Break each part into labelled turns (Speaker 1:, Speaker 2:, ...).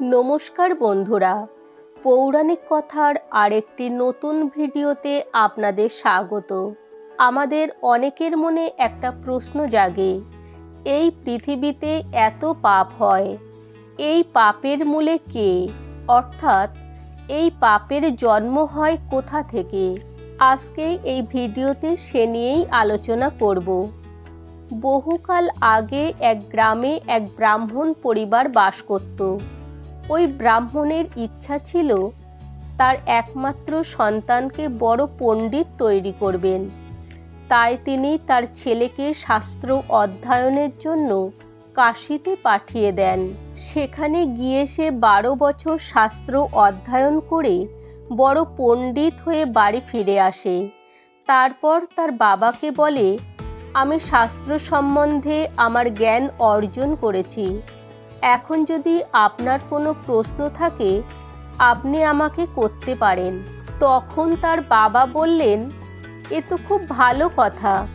Speaker 1: নমস্কার বন্ধুরা, পৌরাণিক কথার আরেকটি নতুন ভিডিওতে আপনাদের স্বাগত। আমাদের অনেকের মনে একটা প্রশ্ন জাগে, এই পৃথিবীতে এত পাপ হয়, এই পাপের মূলে কে? অর্থাৎ, এই পাপের জন্ম হয় কোথা থেকে? আজকে এই ভিডিওতে সে নিয়েই আলোচনা করব। বহুকাল আগে এক গ্রামে এক ব্রাহ্মণ পরিবার বাস করত। ওই ব্রাহ্মণের ইচ্ছা ছিল তার একমাত্র সন্তানকে বড় পণ্ডিত তৈরি করবেন। তাই তিনি তার ছেলেকে শাস্ত্র অধ্যয়নের জন্য কাশিতে পাঠিয়ে দেন। সেখানে গিয়ে সে বারো বছর শাস্ত্র অধ্যয়ন করে বড় পণ্ডিত হয়ে বাড়ি ফিরে আসে। তারপর তার বাবাকে বলে, আমি শাস্ত্র সম্বন্ধে আমার জ্ঞান অর্জন করেছি। এখন যদি আপনার কোনো প্রশ্ন থাকে, আপনি আমাকে করতে পারেন। তখন তার বাবা বললেন, এ তো খুব ভালো কথা।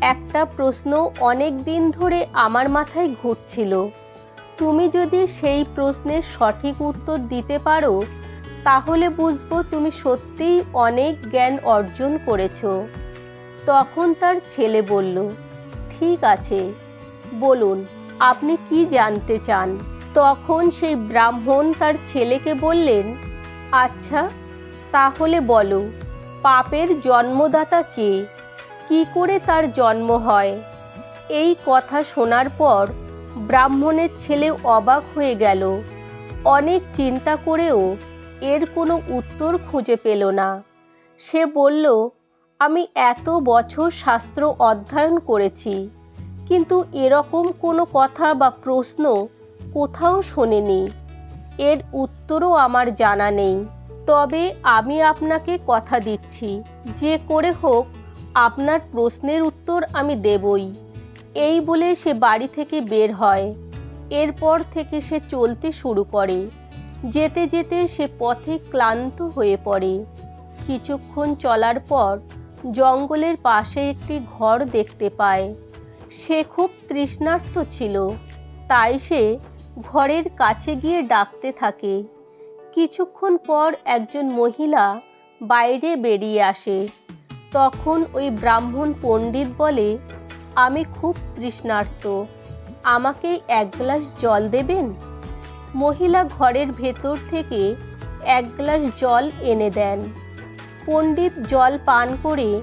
Speaker 1: একটা প্রশ্ন অনেক দিন ধরে আমার মাথায় ঘুরছিল। তুমি যদি সেই প্রশ্নের সঠিক উত্তর দিতে পারো, তাহলে বুঝব তুমি সত্যিই অনেক জ্ঞান অর্জন করেছ। তখন তার ছেলে বলল, ঠিক আছে, বলুন। আপনি কি জানতে চান? তখন সেই ব্রাহ্মণ তার ছেলেকে বললেন আচ্ছা তাহলে বলো, পাপের জন্মদাতা কে? কি করে তার জন্ম হয়? এই কথা শোনার পর ব্রাহ্মণের ছেলে অবাক হয়ে গেল। অনেক চিন্তা করেও এর কোনো উত্তর খুঁজে পেল না। সে বলল, আমি এত বছর শাস্ত্র অধ্যয়ন করেছি কিন্তু এরকম কোনো কথা বা প্রশ্ন কোথাও শোনেনি। এর উত্তরও আমার জানা নেই। তবে আমি আপনাকে কথা দিচ্ছি। যে করে হোক, আপনার প্রশ্নের উত্তর আমি দেবই। এই বলে সে বাড়ি থেকে বের হয়। এরপর থেকে সে চলতে শুরু করে। যেতে যেতে সে পথে ক্লান্ত হয়ে পড়ে। কিছুক্ষণ চলার পর জঙ্গলের পাশে একটি ঘর দেখতে পায়। সে খুব তৃষ্ণার্ত ছিল। তাই সে ঘরের কাছে গিয়ে ডাকতে থাকে। কিছুক্ষণ পর একজন মহিলা বাইরে বেরিয়ে আসে। তখন ওই ব্রাহ্মণ পণ্ডিত বলে, আমি খুব তৃষ্ণার্ত। আমাকে এক গ্লাস জল দেবেন? মহিলা ঘরের ভেতর থেকে এক গ্লাস জল এনে দেন। পণ্ডিত জল পান করে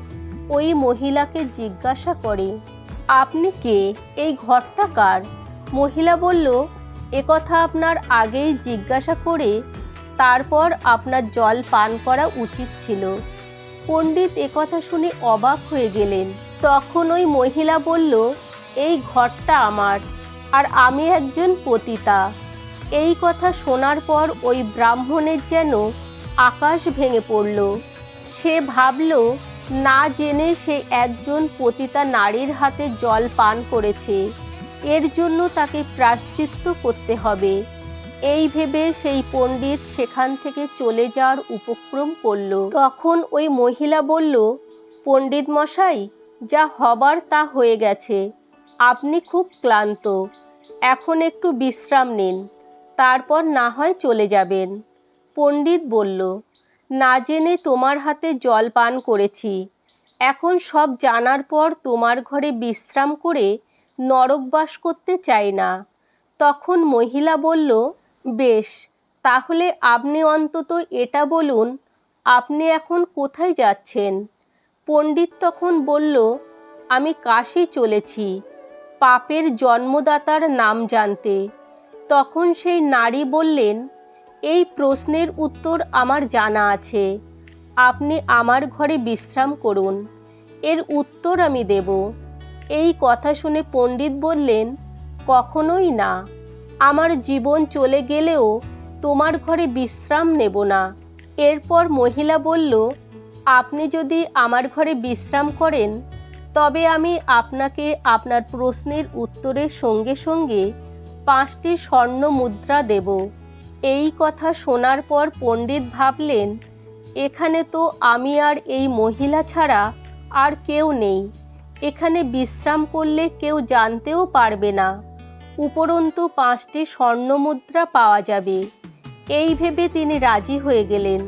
Speaker 1: ওই মহিলাকে জিজ্ঞাসা করে আপনি কে? এই ঘরটা কার? মহিলা বলল একথা আপনার আগেই জিজ্ঞাসা করে তারপর আপনার জল পান করা উচিত ছিল। পণ্ডিত একথা শুনে অবাক হয়ে গেলেন। তখন ওই মহিলা বলল, এই ঘরটা আমার, আর আমি একজন পতিতা। এই কথা শোনার পর ওই ব্রাহ্মণের যেন আকাশ ভেঙে পড়ল। সে ভাবল না জেনে সে একজন পতিতা নারীর হাতে জল পান করেছে। এর জন্য তাকে প্রাশ্চিত্য করতে হবে। এই ভেবে সেই পণ্ডিত সেখান থেকে চলে যাওয়ার উপক্রম করল। তখন ওই মহিলা বলল, পণ্ডিত মশাই, যা হবার তা হয়ে গেছে। আপনি খুব ক্লান্ত। এখন একটু বিশ্রাম নিন। তারপর না হয় চলে যাবেন। পণ্ডিত বলল না জেনে তোমার হাতে জল পান করেছি। এখন সব জানার পর তোমার ঘরে বিশ্রাম করে নরকবাস করতে চাই না। তখন মহিলা বলল, বেশ, তাহলে আপনি অন্তত এটা বলুন, আপনি এখন কোথায় যাচ্ছেন? পণ্ডিত তখন বলল, আমি কাশি চলেছি, পাপের জন্মদাতার নাম জানতে। তখন সেই নারী বললেন এই প্রশ্নের উত্তর আমার জানা আছে। আপনি আমার ঘরে বিশ্রাম করুন। এর উত্তর আমি দেব। এই কথা শুনে পণ্ডিত বললেন, কখনোই না। আমার জীবন চলে গেলেও তোমার ঘরে বিশ্রাম নেব না। এরপর মহিলা বলল, আপনি যদি আমার ঘরে বিশ্রাম করেন, তবে আমি আপনাকে আপনার প্রশ্নের উত্তরের সঙ্গে সঙ্গে পাঁচটি স্বর্ণ মুদ্রা দেব। এই কথা শোনার পর পণ্ডিত ভাবলেন, এখানে তো আমি আর এই মহিলা ছাড়া আর কেউ নেই। এখানে বিশ্রাম করলে কেউ জানতেও পারবে না। উপরন্তু পাঁচটি স্বর্ণমুদ্রা পাওয়া যাবে। এই ভেবে তিনি রাজি হয়ে গেলেন।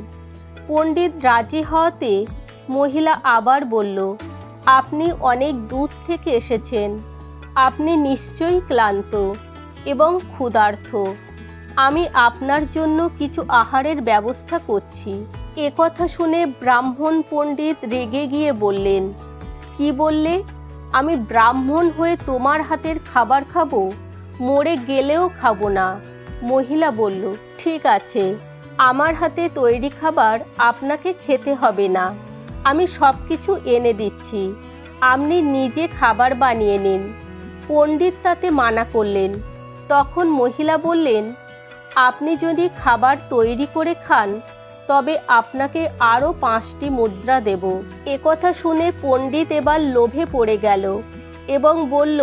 Speaker 1: পণ্ডিত রাজি হওয়াতে মহিলা আবার বলল, আপনি অনেক দূর থেকে এসেছেন। আপনি নিশ্চয়ই ক্লান্ত এবং ক্ষুধার্ত। আমি আপনার জন্য কিছু আহারের ব্যবস্থা করছি। এ কথা শুনে ব্রাহ্মণ পণ্ডিত রেগে গিয়ে বললেন, কি বললে? আমি ব্রাহ্মণ হয়ে তোমার হাতের খাবার খাব? মরে গেলেও খাব না। মহিলা বলল, ঠিক আছে, আমার হাতে তৈরি খাবার আপনাকে খেতে হবে না। আমি সব কিছু এনে দিচ্ছি। আপনি নিজে খাবার বানিয়ে নিন। পণ্ডিত তাতে মানা করলেন। তখন মহিলা বললেন আপনি যদি খাবার তৈরি করে খান, তবে আপনাকে আরও পাঁচটি মুদ্রা দেব। কথা শুনে পণ্ডিত এবার লোভে পড়ে গেল এবং বলল,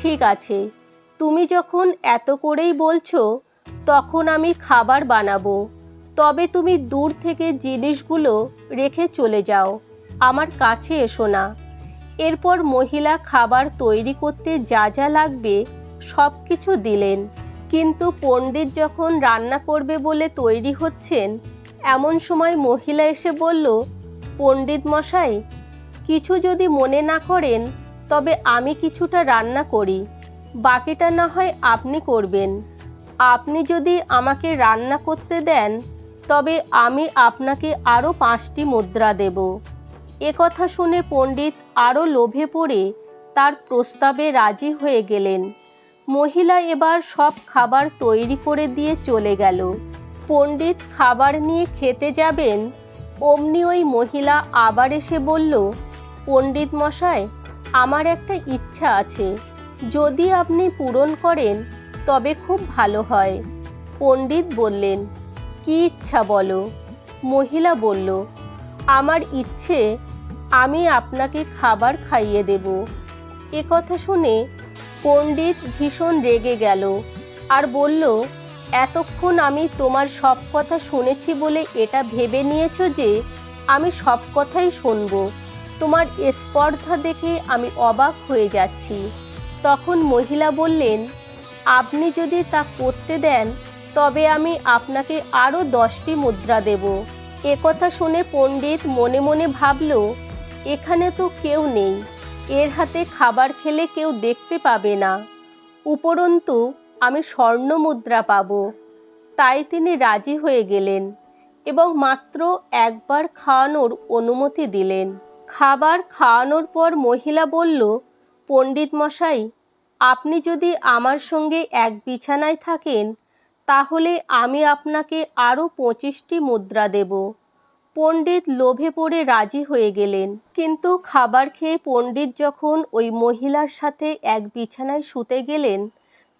Speaker 1: ঠিক আছে, তুমি যখন এত করেই বলছো, তখন আমি খাবার বানাবো। তবে তুমি দূর থেকে জিনিসগুলো রেখে চলে যাও, আমার কাছে এসো না। এরপর মহিলা খাবার তৈরি করতে যা যা লাগবে সব কিছু দিলেন। কিন্তু পণ্ডিত যখন রান্না করবে বলে তৈরি হচ্ছেন, এমন সময় মহিলা এসে বলল, পণ্ডিত মশাই, কিছু যদি মনে না করেন, তবে আমি কিছুটা রান্না করি। বাকিটা না হয় আপনি করবেন। আপনি যদি আমাকে রান্না করতে দেন, তবে আমি আপনাকে আরও পাঁচটি মুদ্রা দেব। এ কথা শুনে পণ্ডিত আরও লোভে পড়ে তার প্রস্তাবে রাজি হয়ে গেলেন। মহিলা এবার সব খাবার তৈরি করে দিয়ে চলে গেল। পণ্ডিত খাবার নিয়ে খেতে যাবেন, অমনি ওই মহিলা আবার এসে বলল, পণ্ডিত মশাই, আমার একটা ইচ্ছা আছে। যদি আপনি পূরণ করেন, তবে খুব ভালো হয়। পণ্ডিত বললেন, কি ইচ্ছা বলো? মহিলা বলল, আমার ইচ্ছে, আমি আপনাকে খাবার খাইয়ে দেব। এ কথা শুনে পণ্ডিত ভীষণ রেগে গেল আর বলল, এতক্ষণ আমি তোমার সব কথা শুনেছি বলে এটা ভেবে নিয়েছ যে আমি সব কথাই শুনব। তোমার স্পর্ধা দেখে আমি অবাক হয়ে যাচ্ছি। তখন মহিলা বললেন, আপনি যদি তা করতে দেন, তবে আমি আপনাকে আরও দশটি মুদ্রা দেব। এ কথা শুনে পণ্ডিত মনে মনে ভাবল, এখানে তো কেউ নেই। এর হাতে খাবার খেলে কেউ দেখতে পাবে না। উপরন্তু, আমি স্বর্ণ মুদ্রা পাব। তাই তিনি রাজি হয়ে গেলেন এবং মাত্র একবার খাওয়ানোর অনুমতি দিলেন। খাবার খাওয়ানোর পর মহিলা বলল, পণ্ডিত মশাই, আপনি যদি আমার সঙ্গে এক বিছানায় থাকেন, তাহলে আমি আপনাকে আরও পঁচিশটি মুদ্রা দেব। পণ্ডিত লোভে পড়ে রাজি হয়ে গেলেন। কিন্তু খাবার খেয়ে পণ্ডিত যখন ওই মহিলার সাথে এক বিছানায় শুতে গেলেন,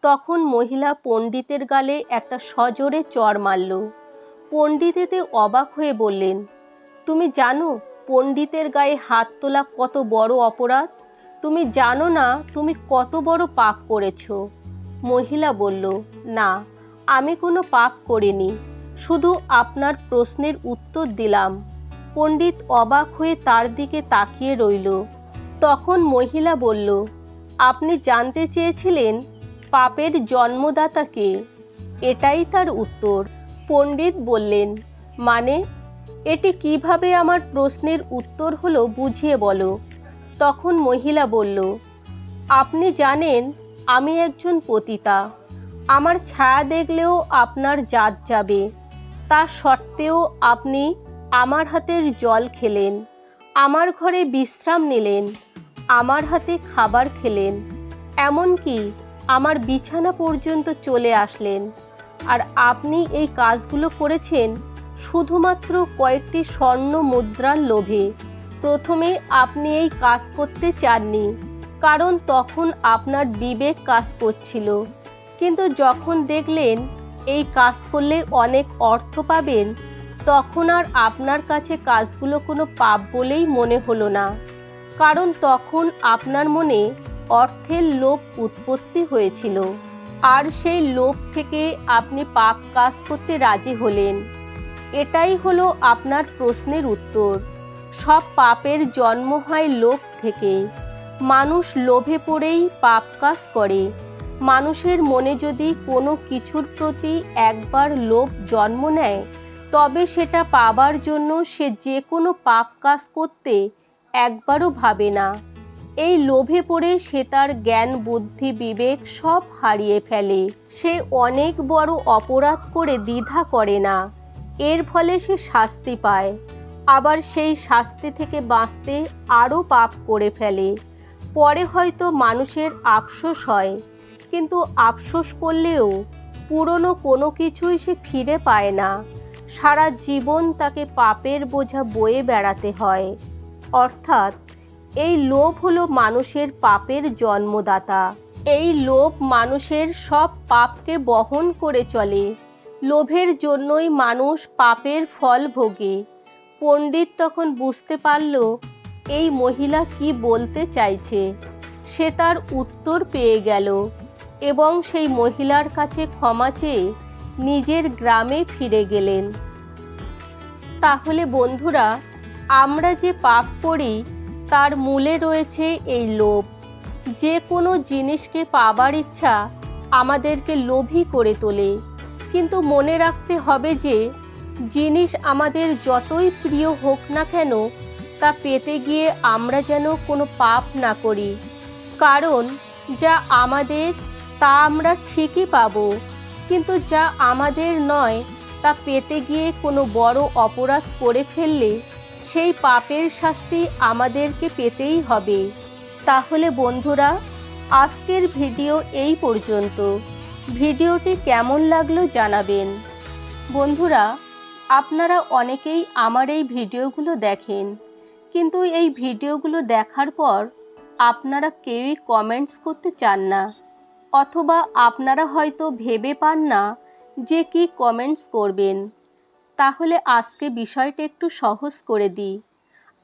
Speaker 1: তখন মহিলা পণ্ডিতের গালে একটা সজোরে চর মারল। পণ্ডিত এতে অবাক হয়ে বললেন, তুমি জানো পণ্ডিতের গায়ে হাত তোলা কত বড় অপরাধ? তুমি জানো না তুমি কত বড় পাপ করেছ? মহিলা বলল, না, আমি কোনো পাপ করিনি। শুধু আপনার প্রশ্নের উত্তর দিলাম। পণ্ডিত অবাক হয়ে তার দিকে তাকিয়ে রইল। তখন মহিলা বলল, আপনি জানতে চেয়েছিলেন পাপের জন্মদাতাকে এটাই তার উত্তর। পণ্ডিত বললেন মানে এটি কীভাবে আমার প্রশ্নের উত্তর হলো বুঝিয়ে বলো। তখন মহিলা বলল, আপনি জানেন, আমি একজন পতিতা। আমার ছায়া দেখলেও আপনার জাত যাবে। তা সত্ত্বেও আপনি আমার হাতের জল খেলেন, আমার ঘরে বিশ্রাম নিলেন, আমার হাতে খাবার খেলেন, এমনকি আমার বিছানা পর্যন্ত চলে আসলেন। আর আপনি এই কাজগুলো করেছেন শুধুমাত্র কয়েকটি স্বর্ণ মুদ্রার লোভে। প্রথমে আপনি এই কাজ করতে চাননি, কারণ তখন আপনার বিবেক কাজ করছিল। কিন্তু যখন দেখলেন এই কাজ করলে অনেক অর্থ পাবেন, তখন আর আপনার কাছে কাজগুলো কোনো পাপ বলেই মনে হলো না। কারণ তখন আপনার মনে অর্থের লোভ উৎপত্তি হয়েছিল। আর সেই লোভ থেকে আপনি পাপ কাজ করতে রাজি হলেন। এটাই হলো আপনার প্রশ্নের উত্তর। সব পাপের জন্ম হয় লোভ থেকে মানুষ লোভে পড়েই পাপ কাজ করে। মানুষের মনে যদি কোনো কিছুর প্রতি একবার লোভ জন্ম নেয়, তবে সেটা পাবার জন্য সে যে কোনো পাপ কাজ করতে একবারও ভাবে না। এই লোভে পড়ে সে তার জ্ঞান, বুদ্ধি, বিবেক সব হারিয়ে ফেলে। সে অনেক বড় অপরাধ করে দ্বিধা করে না। এর ফলে সে শাস্তি পায়। আবার সেই শাস্তি থেকে বাঁচতে আরও পাপ করে ফেলে। পরে হয়তো মানুষের আফসোস হয়। কিন্তু আফসোস করলেও পুরনো কোনো কিছুই সে ফিরে পায় না। সারা জীবন তাকে পাপের বোঝা বয়ে বেড়াতে হয়। অর্থাৎ এই লোভ হলো মানুষের পাপের জন্মদাতা। এই লোভ মানুষের সব পাপকে বহন করে চলে। লোভের জন্যই মানুষ পাপের ফল ভোগে। পণ্ডিত তখন বুঝতে পারল, এই মহিলা কি বলতে চাইছে? সে তার উত্তর পেয়ে গেল। এবং সেই মহিলার কাছে ক্ষমা চেয়ে নিজের গ্রামে ফিরে গেলেন। তাহলে বন্ধুরা, আমরা যে পাপ করি, তার মূলে রয়েছে এই লোভ। যে কোনো জিনিসকে পাবার ইচ্ছা আমাদেরকে লোভী করে তোলে। কিন্তু মনে রাখতে হবে যে, জিনিস আমাদের যতই প্রিয় হোক না কেন, তা পেতে গিয়ে আমরা যেন কোনো পাপ না করি। কারণ যা আমাদের তা আমরা ঠিকই পাব। কিন্তু যা আমাদের নয়, তা পেতে গিয়ে কোনো বড় অপরাধ করে ফেললে সেই পাপের শাস্তি আমাদেরকে পেতেই হবে। তাহলে বন্ধুরা, আজকের ভিডিও এই পর্যন্ত। ভিডিওটি কেমন লাগল জানাবেন। বন্ধুরা, আপনারা অনেকেই আমার এই ভিডিওগুলো দেখেন। কিন্তু এই ভিডিওগুলো দেখার পর আপনারা কেউই কমেন্টস করতে চান না। অথবা আপনারা হয়তো ভেবে পান না যে কি কমেন্টস করবেন। তাহলে আজকে বিষয়টা একটু সহজ করে দিই।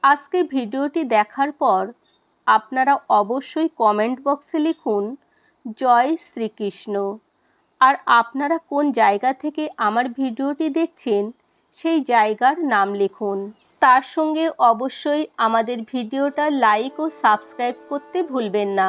Speaker 1: আজকে ভিডিওটি দেখার পর আপনারা অবশ্যই কমেন্ট বক্সে লিখুন, জয় শ্রীকৃষ্ণ। আর আপনারা কোন জায়গা থেকে আমার ভিডিওটি দেখছেন, সেই জায়গার নাম লিখুন। তার সঙ্গে অবশ্যই আমাদের ভিডিওটা লাইক ও সাবস্ক্রাইব করতে ভুলবেন না।